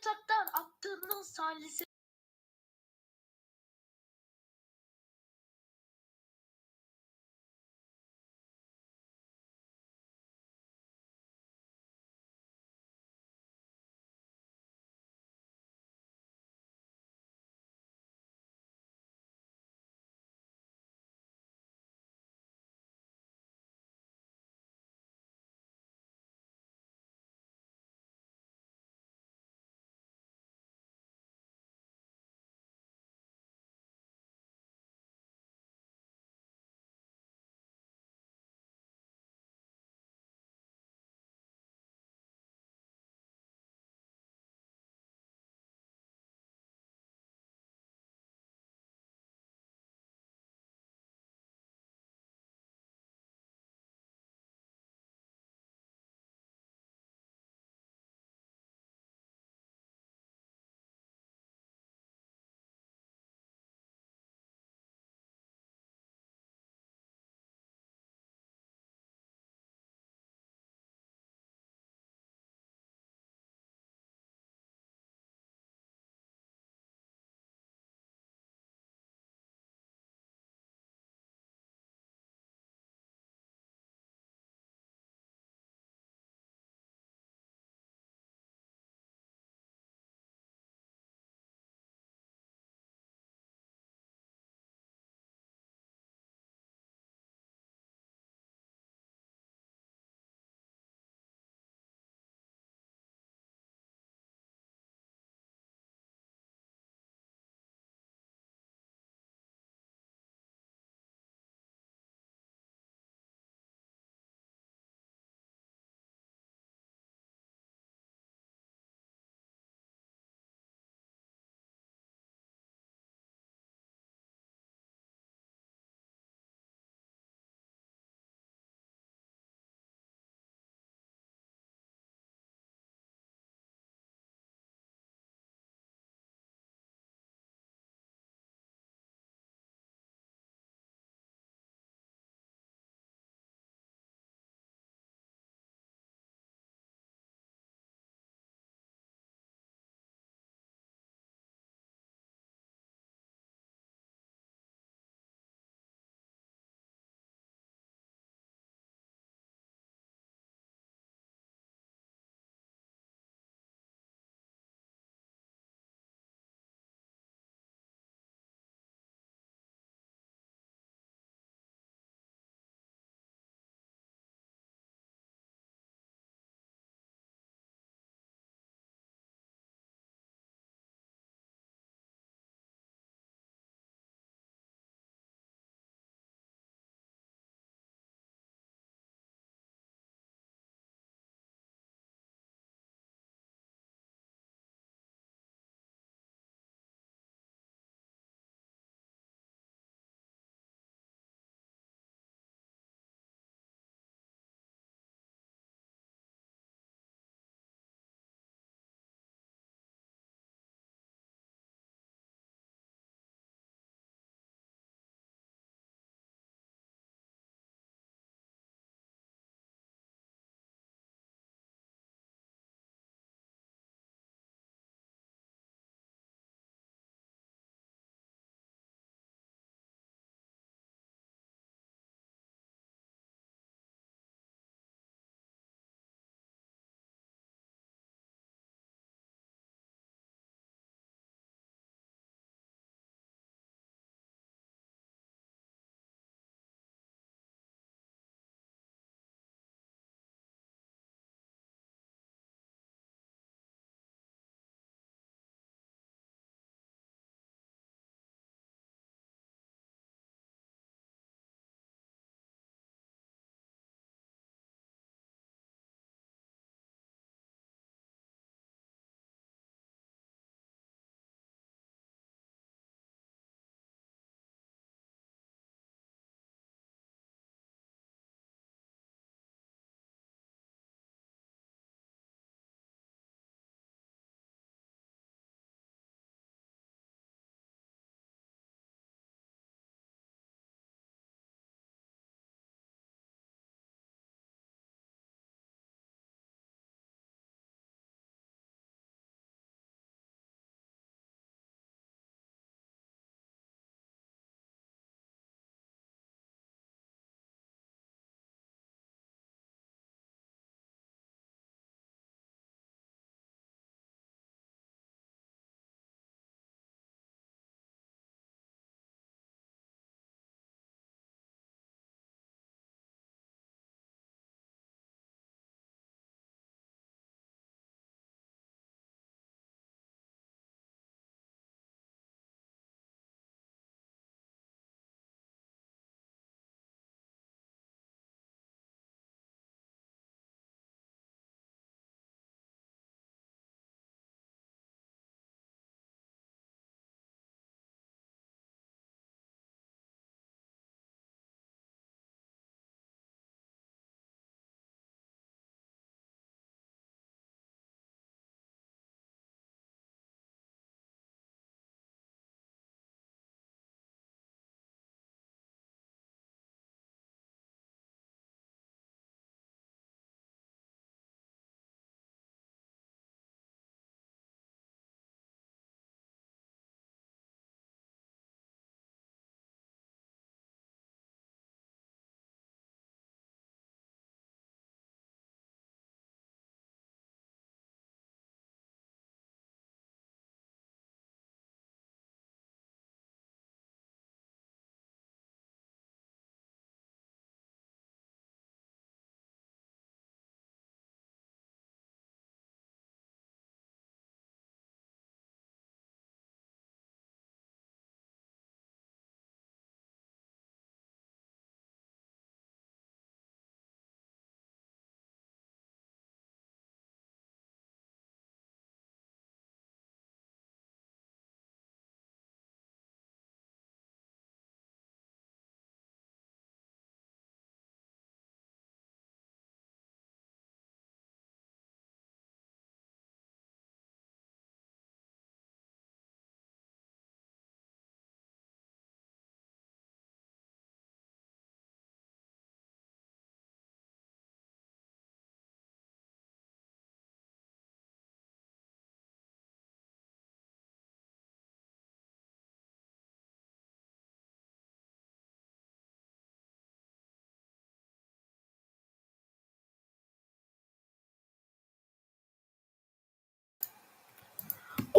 yataktan attığının sahnesi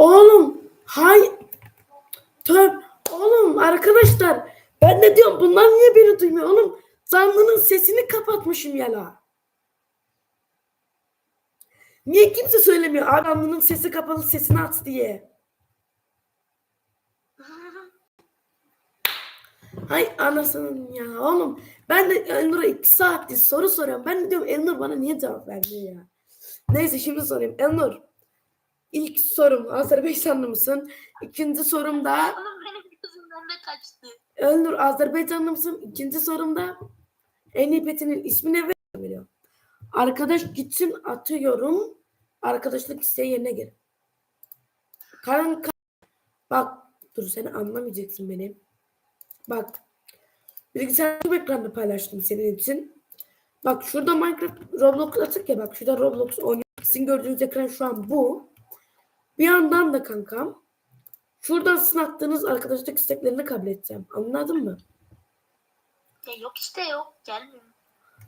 Oğlum hay Töp oğlum arkadaşlar ben de diyorum bunlar niye beni duymuyor oğlum zanlının sesini kapatmışım ya la. Niye kimse söylemiyor abi zanlının sesi kapalı sesini aç diye. Hay anasının ya oğlum. Ben de Elnur'a iki saattir soru soruyorum. Ben de diyorum Elnur bana niye cevap vermiyor ya. Neyse şimdi sorayım. Elnur ilk sorum Azerbaycanlı mısın? İkinci sorum da Oğlum benim gözümden de kaçtı. Elnur Azerbaycanlı mısın? İkinci sorum da en iyi petinin ismi ne veriyor? Arkadaş gitsin atıyorum. Arkadaşlık isteği yerine gir. Kanka bak dur seni anlamayacaksın benim. Bak bilgisayar ekranını paylaştım senin için. Bak şurada Minecraft Roblox atık ya bak şurada Roblox oynuyor. Sizin gördüğünüz ekran şu an bu. Bir yandan da kankam şuradan sizin attığınız arkadaşlık isteklerini kabul edeceğim. Anladın mı? Ya yok işte yok. Gelmiyor.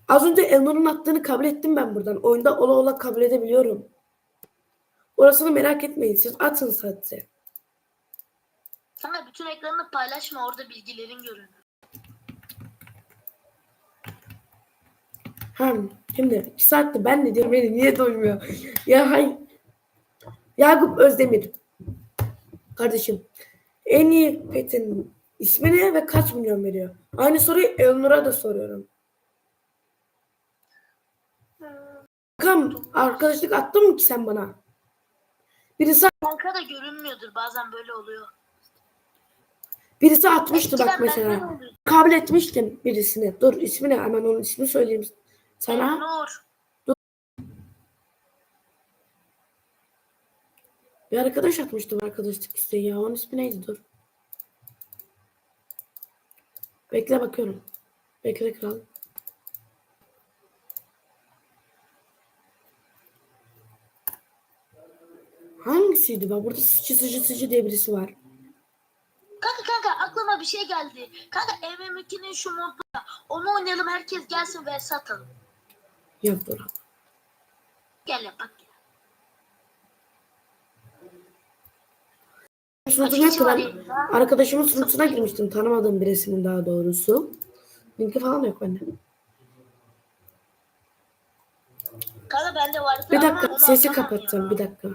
Az önce Elnor'un attığını kabul ettim ben buradan. Oyunda ola ola kabul edebiliyorum. Orasını merak etmeyin. Siz atın sadece. Sana bütün ekranını paylaşma orada bilgilerin görünür. Hem şimdi iki saatte ben de diyorum beni niye doymuyor? ya hay. Yakup Özdemir. Kardeşim. En iyi petin ismi ne ve kaç milyon veriyor? Aynı soruyu Elnur'a da soruyorum. Kankam arkadaşlık attın mı ki sen bana? Birisi Kanka da görünmüyordur. Bazen böyle oluyor. birisi atmıştı bak Eskiden mesela. oluyordu. kabul etmiştim birisini. Dur ismini hemen onun ismini söyleyeyim sana. Nur. Bir arkadaş atmıştım arkadaşlık isteği ya. Onun ismi neydi dur. Bekle bakıyorum. Bekle kral. Hangisiydi bak burada sıçı sıçı sıçı diye birisi var. Kanka kanka aklıma bir şey geldi. Kanka MM2'nin şu modu. Onu oynayalım herkes gelsin ve satalım. Yok dur. Gel yap bak. Var ben ya. arkadaşımın sunucuna girmiştim. Tanımadığım birisinin daha doğrusu. Linki falan yok bende. Kanka bende vardı Bir dakika sesi ya. bir dakika.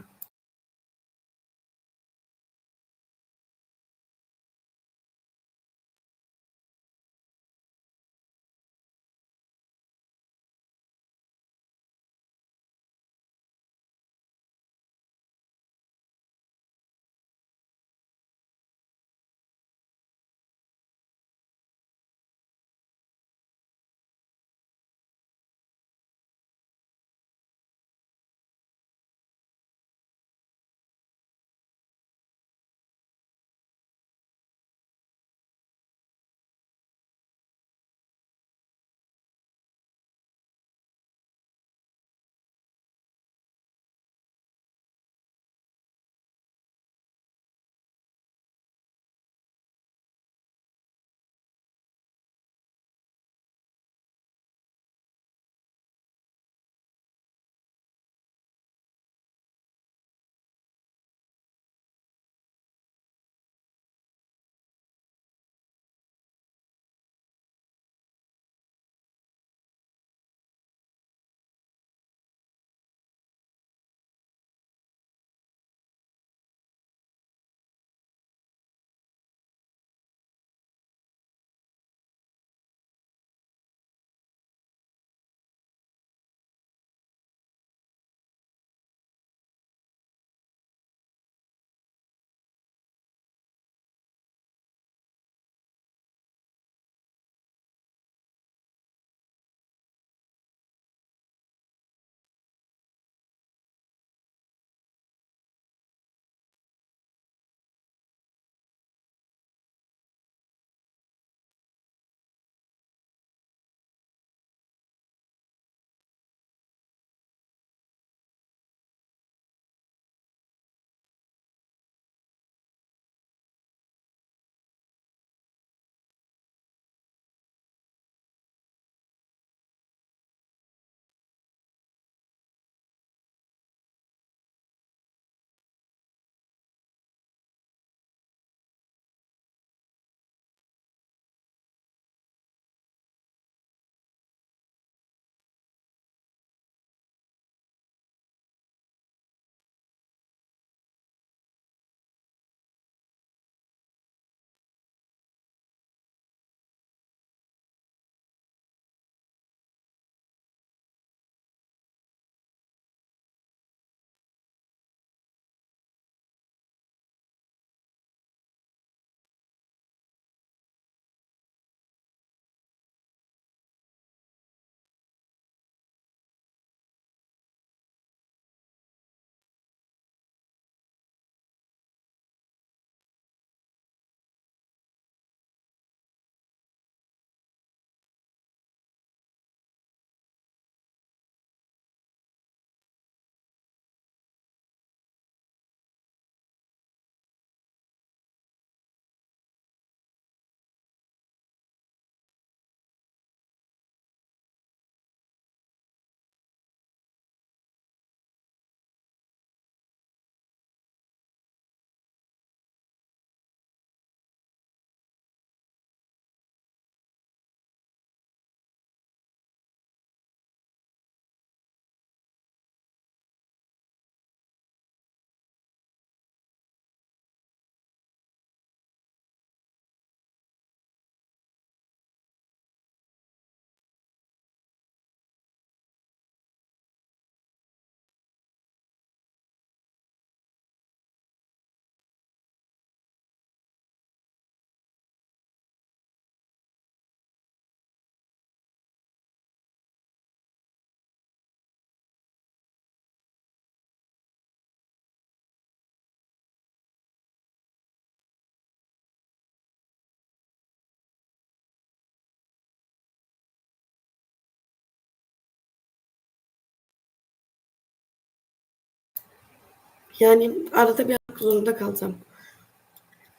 Yani arada bir yapmak zorunda kalsam.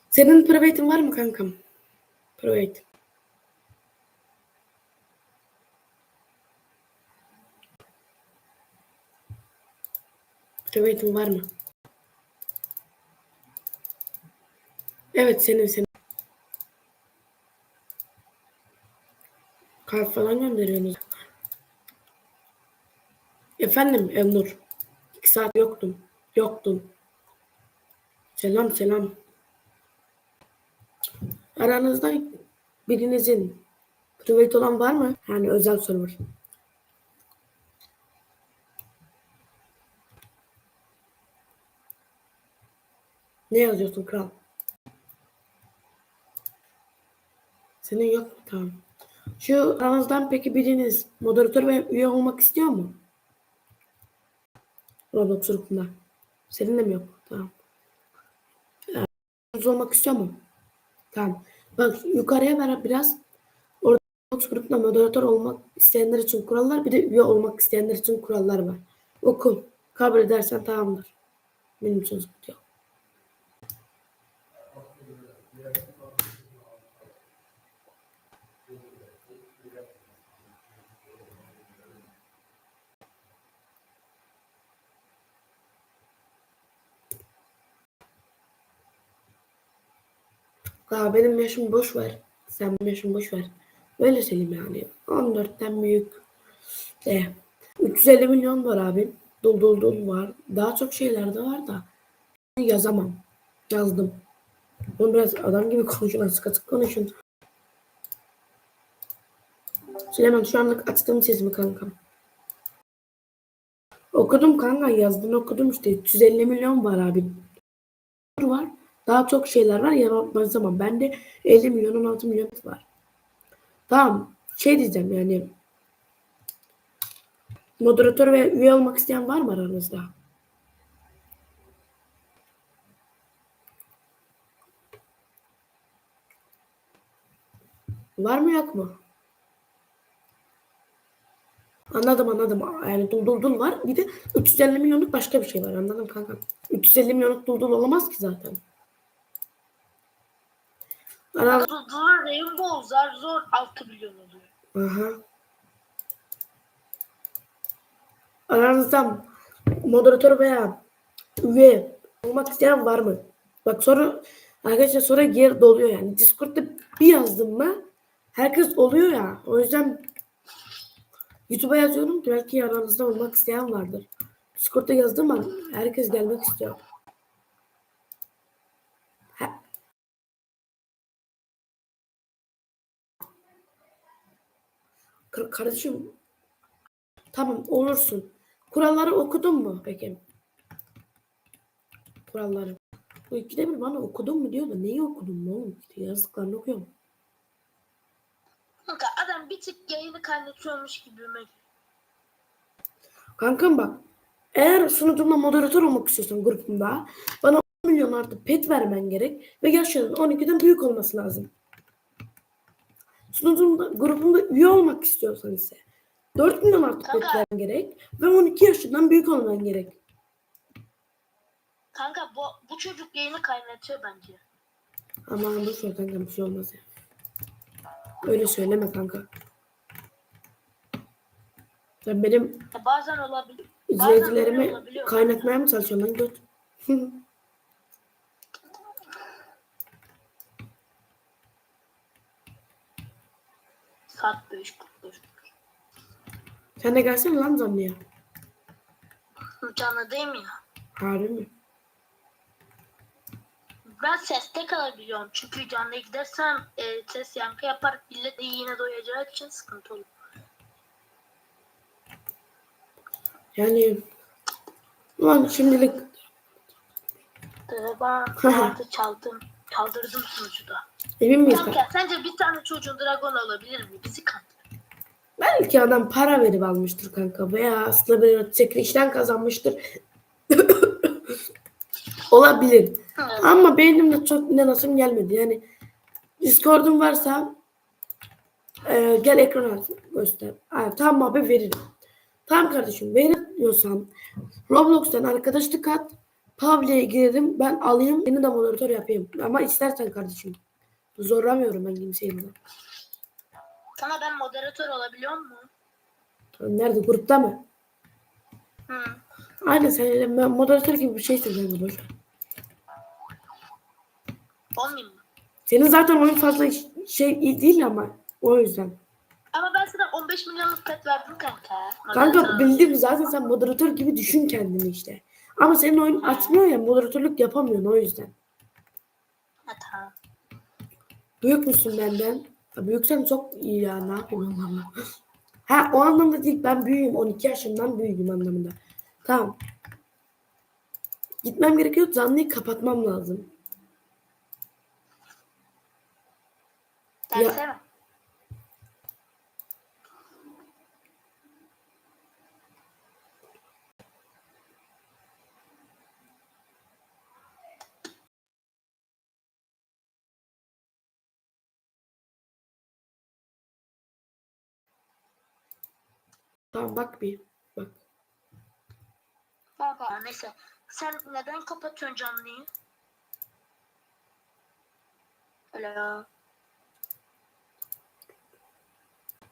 Senin private'in var mı kankam? Private. Private'in var mı? Evet senin senin. Kalp falan gönderiyorsunuz. Efendim Elnur. İki saat yoktum. Yoktun. Selam selam. Aranızda birinizin private olan var mı? Yani özel server. Ne yazıyorsun kral? Senin yok mu? Tamam. Şu aranızdan peki biriniz moderatör ve üye olmak istiyor mu? Roblox grubunda. Senin de mi yok? Tamam. Ee, olmak istiyor mu? Tamam. Bak yukarıya ver biraz. Orada Roblox grubunda moderatör olmak isteyenler için kurallar bir de üye olmak isteyenler için kurallar var. Oku. Kabul edersen tamamdır. Benim için sıkıntı yok. Ya benim yaşım boş ver. Sen yaşım boş ver. Öyle söyleyeyim yani. 14'ten büyük. Eh, 350 milyon var abi. Dul dul dul var. Daha çok şeyler de var da. Yazamam. Yazdım. Bunu biraz adam gibi konuşun. Açık açık konuşun. Süleyman şu anlık açtım sesimi kankam. Okudum kanka yazdın okudum işte 350 milyon var abi. Var. Daha çok şeyler var yaratmaz zaman. Bende 50 milyon 16 milyon var. Tamam. Şey diyeceğim yani moderatör ve üye olmak isteyen var mı aranızda? Var mı yok mu? Anladım anladım. Yani dul dul var. Bir de 350 milyonluk başka bir şey var. Anladım kanka. 350 milyonluk dul dul olamaz ki zaten. Zor Rainbow zar zor 6 milyon oluyor. Aha. Aranızda moderatör veya üye olmak isteyen var mı? Bak sonra arkadaşlar sonra geri doluyor yani. Discord'da bir yazdım mı herkes oluyor ya. O yüzden YouTube'a yazıyorum ki belki aranızda olmak isteyen vardır. Discord'da yazdım ama herkes gelmek istiyor. Kardeşim tamam olursun. Kuralları okudun mu peki? Kuralları. Bu ikide bir bana okudun mu diyor da neyi okudun mu oğlum? İşte yazdıklarını okuyorum. Kanka adam bir tık yayını kaynatıyormuş gibi mi? Kankam bak. Eğer sunucumda moderatör olmak istiyorsan grubumda bana 10 milyon artı pet vermen gerek ve yaşların 12'den büyük olması lazım. Sunucumda grubumda üye olmak istiyorsan ise 4 milyon artı pet Kanka. gerek ve 12 yaşından büyük olman gerek. Kanka bu, bu çocuk yayını kaynatıyor bence. Aman boş ver kanka bir şey olmaz ya. Öyle söyleme kanka. Sen benim Ya bazen olabilir. Bazen izleyicilerimi öyle olabiliyor. kaynatmaya mı çalışıyorsun lan göt? Saat 5.45. Sen de gelsene lan zanlıya. Canlıdayım ya. Harbi mi? Ben seste kalabiliyorum. Çünkü canlıya gidersem e, ses yankı yapar. Millet yine doyacağı için sıkıntı olur. Yani ulan şimdilik Ben kartı çaldım. Çaldırdım sunucuda. Emin miyiz? Kanka sence bir tane çocuğun dragon alabilir mi? Bizi kanka. Belki adam para verip almıştır kanka veya aslında bir çekilişten kazanmıştır. Olabilir. Ama benim de çok inanasım gelmedi. Yani Discord'un varsa e, gel ekrana göster. Ha, tamam abi veririm. Tamam kardeşim veriyorsan Roblox'tan arkadaşlık at. Public'e girelim. Ben alayım. Seni de moderatör yapayım. Ama istersen kardeşim. Zorlamıyorum ben kimseyi burada. Sana ben moderatör olabiliyor mu? Nerede? Grupta mı? Hı. Aynen sen ben moderatör gibi bir şeysin sen ver. Olmayayım mı? Senin zaten oyun fazla iş- şey iyi değil ama o yüzden. Ama ben sana 15 milyonluk pet verdim kanka. Kanka Moderatör. bildim zaten sen moderatör gibi düşün kendini işte. Ama senin oyun açmıyor ya moderatörlük yapamıyorsun o yüzden. Ha, tamam. Büyük müsün benden? Ha, büyüksen çok iyi ya ne yapayım Allah. Ha o anlamda değil ben büyüğüm 12 yaşımdan büyüğüm anlamında. Tamam. Gitmem gerekiyor canlıyı kapatmam lazım. Ya- Derse mi? Tamam bak bir. Bak. Kanka neyse. Sen neden kapatıyorsun canlıyı? Alo.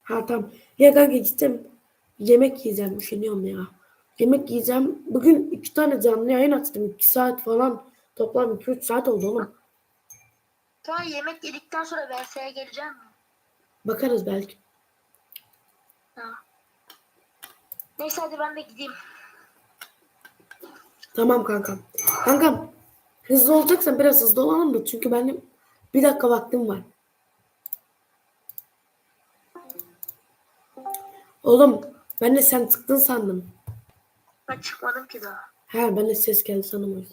Ha tamam. Ya kanka gittim. Yemek yiyeceğim. Üşeniyorum ya. Yemek yiyeceğim. Bugün iki tane canlı yayın açtım. iki saat falan. Toplam iki üç saat oldu oğlum. Sonra yemek yedikten sonra VS'ye geleceğim mi? Bakarız belki. Ha. Neyse hadi ben de gideyim. Tamam kankam. Kankam hızlı olacaksan biraz hızlı olalım da çünkü benim bir dakika vaktim var. Oğlum ben de sen çıktın sandım. Ben çıkmadım ki daha. He ben de ses geldi sandım.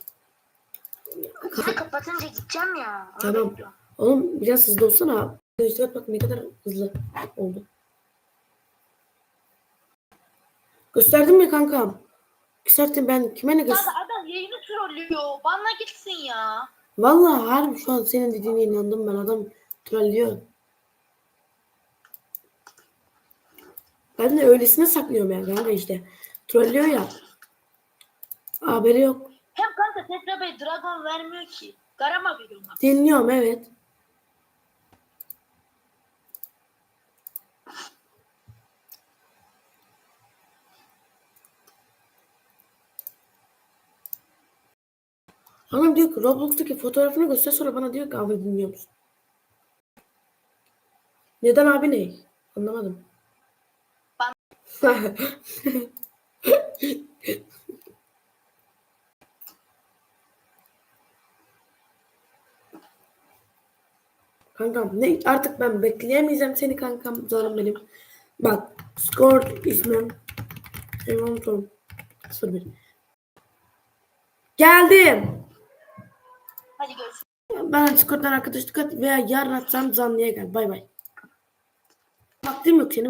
Sen kapatınca gideceğim ya. Tamam. Oğlum biraz hızlı olsana. İşte bak ne kadar hızlı oldu. Gösterdim mi kankam? Gösterdim ben kime ne gösterdim? Adam yayını trollüyor. Bana gitsin ya. Vallahi harbi şu an senin dediğine inandım ben adam trollüyor. Ben de öylesine saklıyorum ya kanka işte. Trollüyor ya. Haberi yok. Hem kanka Tetra Bey Dragon vermiyor ki. Garama veriyorlar. Dinliyorum evet. Ama diyor ki Roblox'taki fotoğrafını göster sonra bana diyor ki abi dinliyor musun? Neden abi ne? Anlamadım. Kankam ne artık ben bekleyemeyeceğim seni kankam canım benim. Bak score ismim Simon Tom 01. Geldim. Hadi görüşürüz. Ben Discord'dan arkadaşlık at veya yarın atsam canlıya gel. Bay bay. Vaktim yok seni